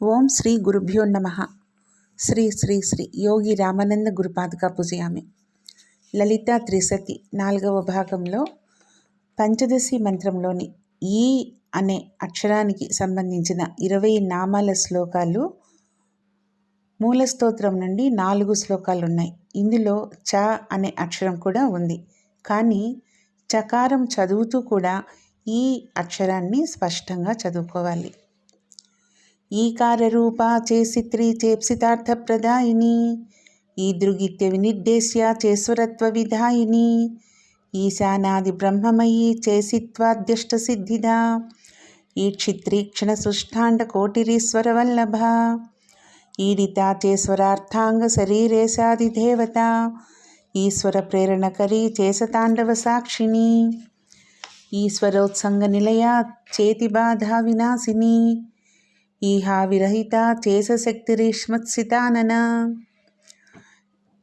ఓం శ్రీ గురుభ్యో నమ. శ్రీ శ్రీ శ్రీ యోగి రామానంద గురుపాదుక పూజయామి. లలిత త్రిసతి నాలుగవ భాగంలో పంచదశి మంత్రంలోని ఈ అనే అక్షరానికి సంబంధించిన ఇరవై నామాల శ్లోకాలు మూల స్తోత్రం నుండి నాలుగు శ్లోకాలు ఉన్నాయి ఇందులో చ అనే అక్షరం కూడా ఉంది. కానీ చకారం చదువుతూ కూడా ఈ అక్షరాన్ని స్పష్టంగా చదువుకోవాలి. ఈకారరూపా చేసిత్రీ చేప్సితార్థప్రదాయిని ఈదృగిత్య వినిర్దేశ్య చేశ్వరత్వ విధాయిని ఈశానాది బ్రహ్మమయీ చేసిత్వాద్యష్టసిద్ధిదా. ఈ క్షిత్రీక్షణ సృష్టాండ కోటిరీశ్వర వల్లభ ఈడితా చేశ్వరార్థాంగ శరీరేశాదిదేవత ఈశ్వర ప్రేరణకరీ చేసతాండవ సాక్షిణి ఈశ్వరోత్సంగ నిలయ చేతి చేతిబాధా వినాశిని ఈహా విరహిత చేసశక్తిరీష్మత్సితానన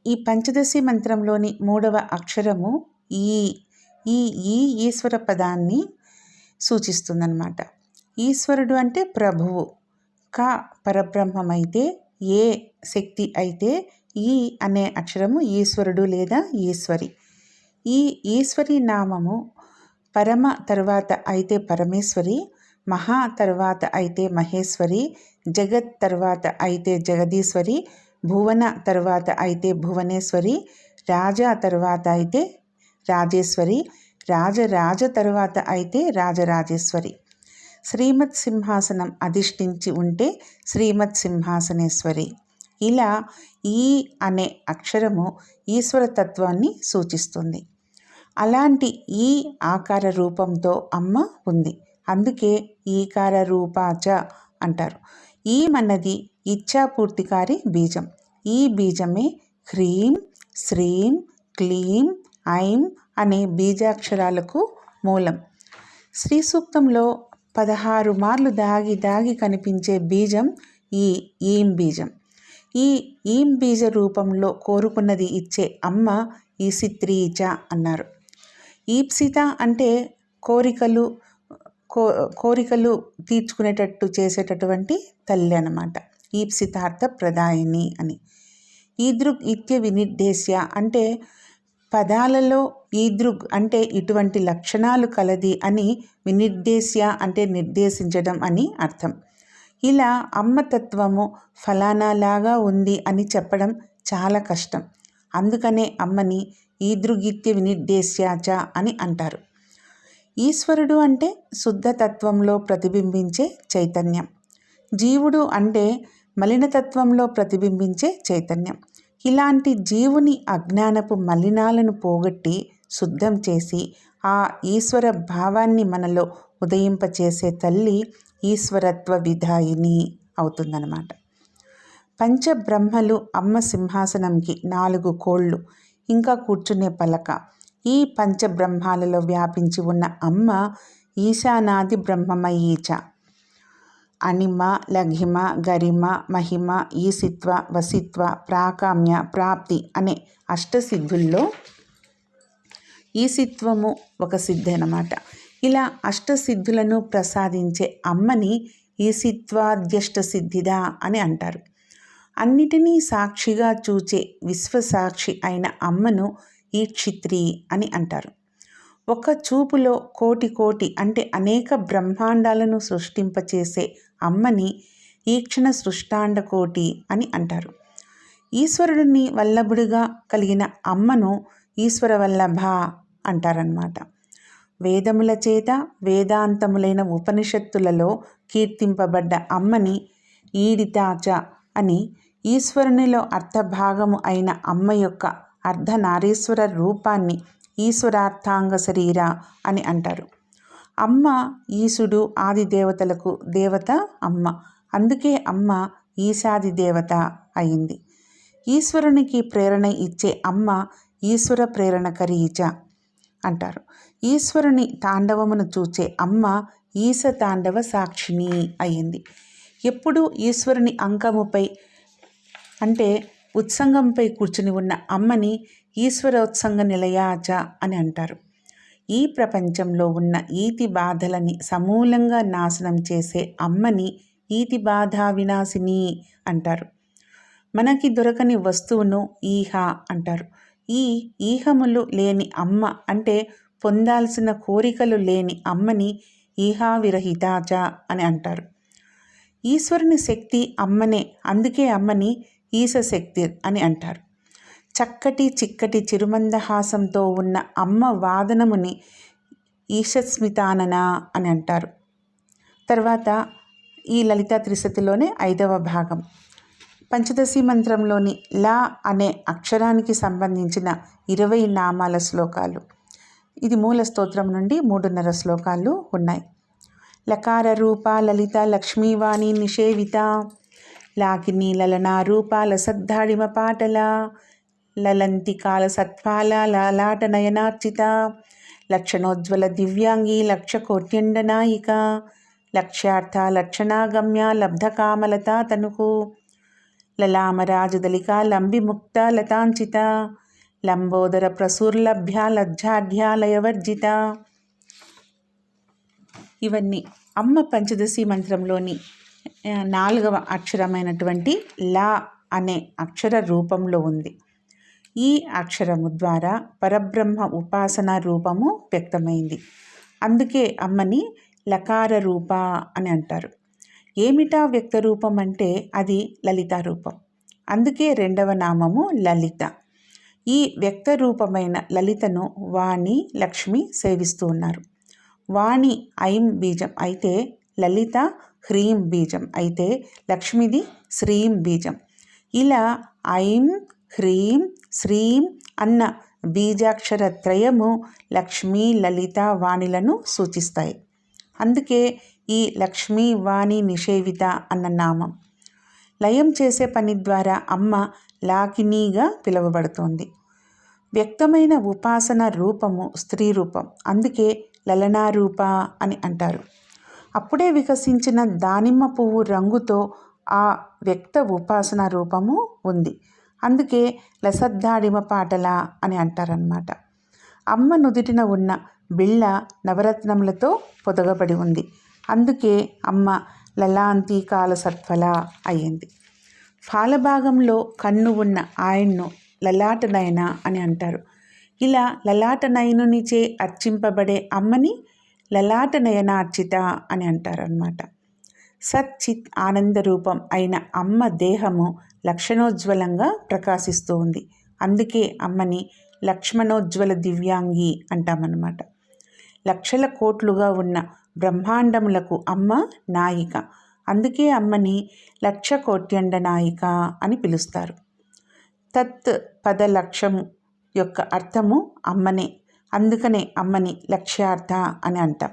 ఈ పంచదశి మంత్రంలోని మూడవ అక్షరము ఈ ఈ ఈ ఈశ్వర పదాన్ని సూచిస్తుందన్నమాట. ఈశ్వరుడు అంటే ప్రభువు. క పరబ్రహ్మమైతే ఏ శక్తి అయితే ఈ అనే అక్షరము ఈశ్వరుడు లేదా ఈశ్వరి. ఈ ఈశ్వరి నామము పరమ తర్వాత అయితే పరమేశ్వరి మహా తర్వాత అయితే మహేశ్వరి జగత్ తర్వాత అయితే జగదీశ్వరి భువన తర్వాత అయితే భువనేశ్వరి రాజా తర్వాత అయితే రాజేశ్వరి రాజరాజ తర్వాత అయితే రాజరాజేశ్వరి. శ్రీమత్ సింహాసనం అధిష్ఠించి ఉంటే శ్రీమత్ సింహాసనేశ్వరి. ఇలా ఈ అనే అక్షరము ఈశ్వరతత్వాన్ని సూచిస్తుంది. అలాంటి ఈ ఆకార రూపంతో అమ్మ ఉంది. అందుకే ఈకార రూపాచ అంటారు. ఈ మన్నది ఇచ్ఛాపూర్తికారి బీజం. ఈ బీజమే హ్రీం శ్రీం క్లీం ఐం అనే బీజాక్షరాలకు మూలం. శ్రీ సూక్తంలో పదహారు మార్లు దాగి దాగి కనిపించే బీజం ఈ ఈం బీజం. ఈ ఈం బీజ రూపంలో కోరుకున్నది ఇచ్చే అమ్మ ఈసిత్రీచ అన్నారు. ఈప్సిత అంటే కోరికలు కో కోరికలు తీర్చుకునేటట్టు చేసేటటువంటి తల్లి అనమాట ఈప్సితార్థ ప్రదాయిని అని. ఈదృగ్ ఇత్య వినిర్దేశ్య అంటే పదాలలో ఈదృగ్ అంటే ఇటువంటి లక్షణాలు కలది అని వినిర్దేశ్య అంటే నిర్దేశించడం అని అర్థం. ఇలా అమ్మతత్వము ఫలానాలాగా ఉంది అని చెప్పడం చాలా కష్టం. అందుకనే అమ్మని ఈదృగిత్య వినిర్దేశ్యాచ అని అంటారు. ఈశ్వరుడు అంటే శుద్ధతత్వంలో ప్రతిబింబించే చైతన్యం. జీవుడు అంటే మలినతత్వంలో ప్రతిబింబించే చైతన్యం. ఇలాంటి జీవుని అజ్ఞానపు మలినాలను పోగొట్టి శుద్ధం చేసి ఆ ఈశ్వర భావాన్ని మనలో ఉదయింపచేసే తల్లి ఈశ్వరత్వ విధాయిని అవుతుందన్నమాట. పంచబ్రహ్మలు అమ్మ సింహాసనంకి నాలుగు కోళ్ళు ఇంకా కూర్చునే పలక ఈ పంచబ్రహ్మాలలో వ్యాపించి ఉన్న అమ్మ ఈశానాది బ్రహ్మమయీచ అణిమ లఘిమ గరిమ మహిమ ఈసిత్వ వసిత్వ ప్రాకామ్య ప్రాప్తి అనే అష్టసిద్ధుల్లో ఈసిత్వము ఒక సిద్ధి అనమాట ఇలా అష్టసిద్ధులను ప్రసాదించే అమ్మని ఈసిత్వాద్యష్ట సిద్ధిదా అని అంటారు. అన్నిటినీ సాక్షిగా చూచే విశ్వసాక్షి అయిన అమ్మను ఈక్షిత్రి అని అంటారు. ఒక చూపులో కోటి కోటి అంటే అనేక బ్రహ్మాండాలను సృష్టింపచేసే అమ్మని ఈక్షణ సృష్టాండ కోటి అని అంటారు. ఈశ్వరుడిని వల్లభుడిగా కలిగిన అమ్మను ఈశ్వర వల్లభ అంటారన్నమాట. వేదముల చేత వేదాంతములైన ఉపనిషత్తులలో కీర్తింపబడ్డ అమ్మని ఈడితాచ అని ఈశ్వరునిలో అర్థభాగము అయిన అమ్మ యొక్క అర్ధనారీశ్వర రూపాన్ని ఈశ్వరార్థాంగ శరీర అని అంటారు. అమ్మ ఈశుడు ఆది దేవతలకు దేవత అమ్మ. అందుకే అమ్మ ఈశాది దేవత అయింది. ఈశ్వరునికి ప్రేరణ ఇచ్చే అమ్మ ఈశ్వర ప్రేరణ కరీచ అంటారు. ఈశ్వరుని తాండవమును చూచే అమ్మ ఈశ తాండవ సాక్షిని అయింది ఎప్పుడు ఈశ్వరుని అంకముపై అంటే ఉత్సంగంపై కూర్చుని ఉన్న అమ్మని ఈశ్వరోత్సంగ నిలయాచ అని అంటారు. ఈ ప్రపంచంలో ఉన్న ఈతి బాధలని సమూలంగా నాశనం చేసే అమ్మని ఈతి బాధ వినాశిని అంటారు. మనకి దొరకని వస్తువును ఈహ అంటారు. ఈ ఈహములు లేని అమ్మ అంటే పొందాల్సిన కోరికలు లేని అమ్మని ఈహా విరహితాచ అని అంటారు. ఈశ్వరుని శక్తి అమ్మనే అందుకే అమ్మని ఈశశక్తి అని అంటారు. చక్కటి చిక్కటి చిరుమందహాసంతో ఉన్న అమ్మ వాదనముని ఈశస్మితానన అని అంటారు. తర్వాత ఈ లలిత త్రిశతిలోనే ఐదవ భాగం. పంచదశి మంత్రంలోని లా అనే అక్షరానికి సంబంధించిన ఇరవై నామాల శ్లోకాలు. ఇది మూల స్తోత్రం నుండి మూడున్నర శ్లోకాలు ఉన్నాయి. లకార రూప లలిత లక్ష్మీవాణి నిషేవిత లాగిని లలనా రూపాల లసద్ధాడిమ పాటల లలంతికాల సత్ఫాల లలాట నయనార్చిత లక్షణోజ్వల దివ్యాంగి లక్ష కోట్యండ నాయిక లక్ష్యార్థ లక్షణాగమ్య లబ్ధకామలత తనుకు లలామరాజదలిక లంబిముక్త లతాంచిత లంబోదర ప్రసూర్లభ్య లజ్జాఢ్యాలయవర్జిత ఇవన్నీ అమ్మ పంచదశి మంత్రంలోని నాలుగవ అక్షరమైనటువంటి లా అనే అక్షర రూపంలో ఉంది. ఈ అక్షరము ద్వారా పరబ్రహ్మ ఉపాసన రూపము వ్యక్తమైంది. అందుకే అమ్మని లకార రూప అని అంటారు. ఏమిటా వ్యక్త రూపం అంటే అది లలిత రూపం. అందుకే రెండవ నామము లలిత. ఈ వ్యక్త రూపమైన లలితను వాణి లక్ష్మి సేవిస్తూ ఉన్నారు. వాణి ఐం బీజం అయితే లలిత హ్రీం బీజం. అయితే లక్ష్మిది శ్రీం బీజం. ఇలా ఐం హ్రీం శ్రీం అన్న బీజాక్షర త్రయము లక్ష్మీ లలిత వాణిలను సూచిస్తాయి. అందుకే ఈ లక్ష్మీ వాణి నిషేవిత అన్న నామం. లయం చేసే పని ద్వారా అమ్మ లాకినీగా పిలువబడుతోంది. వ్యక్తమైన ఉపాసన రూపము స్త్రీ రూపం. అందుకే లలనారూప అని అంటారు. అప్పుడే వికసించిన దానిమ్మ పువ్వు రంగుతో ఆ వ్యక్త ఉపాసన రూపము ఉంది. అందుకే లసద్దాడిమ పాటల అని అంటారనమాట అమ్మ నుదుటిన ఉన్న బిళ్ళ నవరత్నములతో పొదగబడి ఉంది. అందుకే అమ్మ లలాంతి కాల సత్ఫల అయ్యింది. ఫాలభాగంలో కన్ను ఉన్న ఆయన్ను లలాటనయన అని అంటారు. ఇలా లలాటనయనునిచే అర్చింపబడే అమ్మని లలాట నయనార్చిత అని అంటారనమాట సచ్చిత్ ఆనంద రూపం అయిన అమ్మ దేహము లక్షణోజ్వలంగా ప్రకాశిస్తూ ఉంది. అందుకే అమ్మని లక్ష్మణోజ్వల దివ్యాంగి అంటామన్నమాట. లక్షల కోట్లుగా ఉన్న బ్రహ్మాండములకు అమ్మ నాయిక. అందుకే అమ్మని లక్ష కోట్యండ నాయిక అని పిలుస్తారు. తత్ పద లక్ష్యం యొక్క అర్థము అమ్మనే. అందుకనే అమ్మని లక్ష్యార్థ అని అంటాం.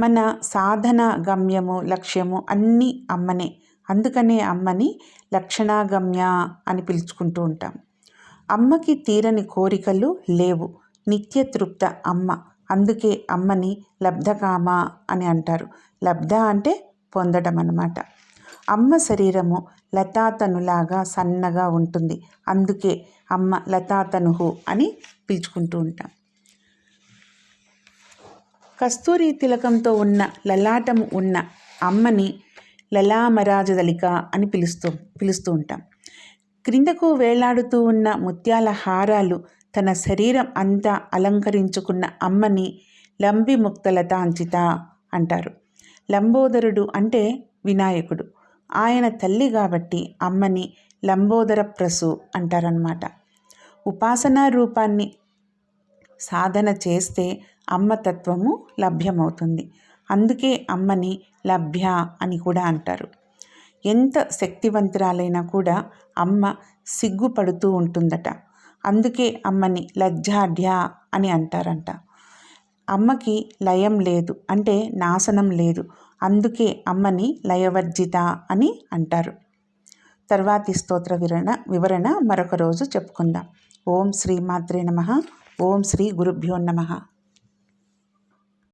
మన సాధన గమ్యము లక్ష్యము అన్నీ అమ్మనే. అందుకనే అమ్మని లక్షణాగమ్య అని పిలుచుకుంటూ ఉంటాం. అమ్మకి తీరని కోరికలు లేవు. నిత్య తృప్త అమ్మ. అందుకే అమ్మని లబ్ధకామ అని అంటారు. లబ్ధ అంటే పొందడం అన్నమాట. అమ్మ శరీరము లతాతనులాగా సన్నగా ఉంటుంది. అందుకే అమ్మ లతాతనుహు అని పిలుచుకుంటూ ఉంటాం. కస్తూరి తిలకంతో ఉన్న లలాటము ఉన్న అమ్మని లలామరాజదలిక అని పిలుస్తూ పిలుస్తూ ఉంటాం. క్రిందకు వేలాడుతూ ఉన్న ముత్యాల హారాలు తన శరీరం అంతా అలంకరించుకున్న అమ్మని లంబిముక్తలతాంచిత అంటారు. లంబోదరుడు అంటే వినాయకుడు. ఆయన తల్లి కాబట్టి అమ్మని లంబోదర ప్రసు అంటారనమాట ఉపాసనా రూపాన్ని సాధన చేస్తే అమ్మతత్వము లభ్యమవుతుంది. అందుకే అమ్మని లభ్య అని కూడా అంటారు. ఎంత శక్తివంతురాలైనా కూడా అమ్మ సిగ్గుపడుతూ ఉంటుందట. అందుకే అమ్మని లజ్జాఢ్య అని అంటారంట. అమ్మకి లయం లేదు అంటే నాశనం లేదు. అందుకే అమ్మని లయవర్జిత అని అంటారు. తర్వాతి స్తోత్ర వివరణ వివరణ మరొక రోజు చెప్పుకుందాం. ఓం శ్రీ మాత్రే నమ. ఓం శ్రీ గురుభ్యో నమ.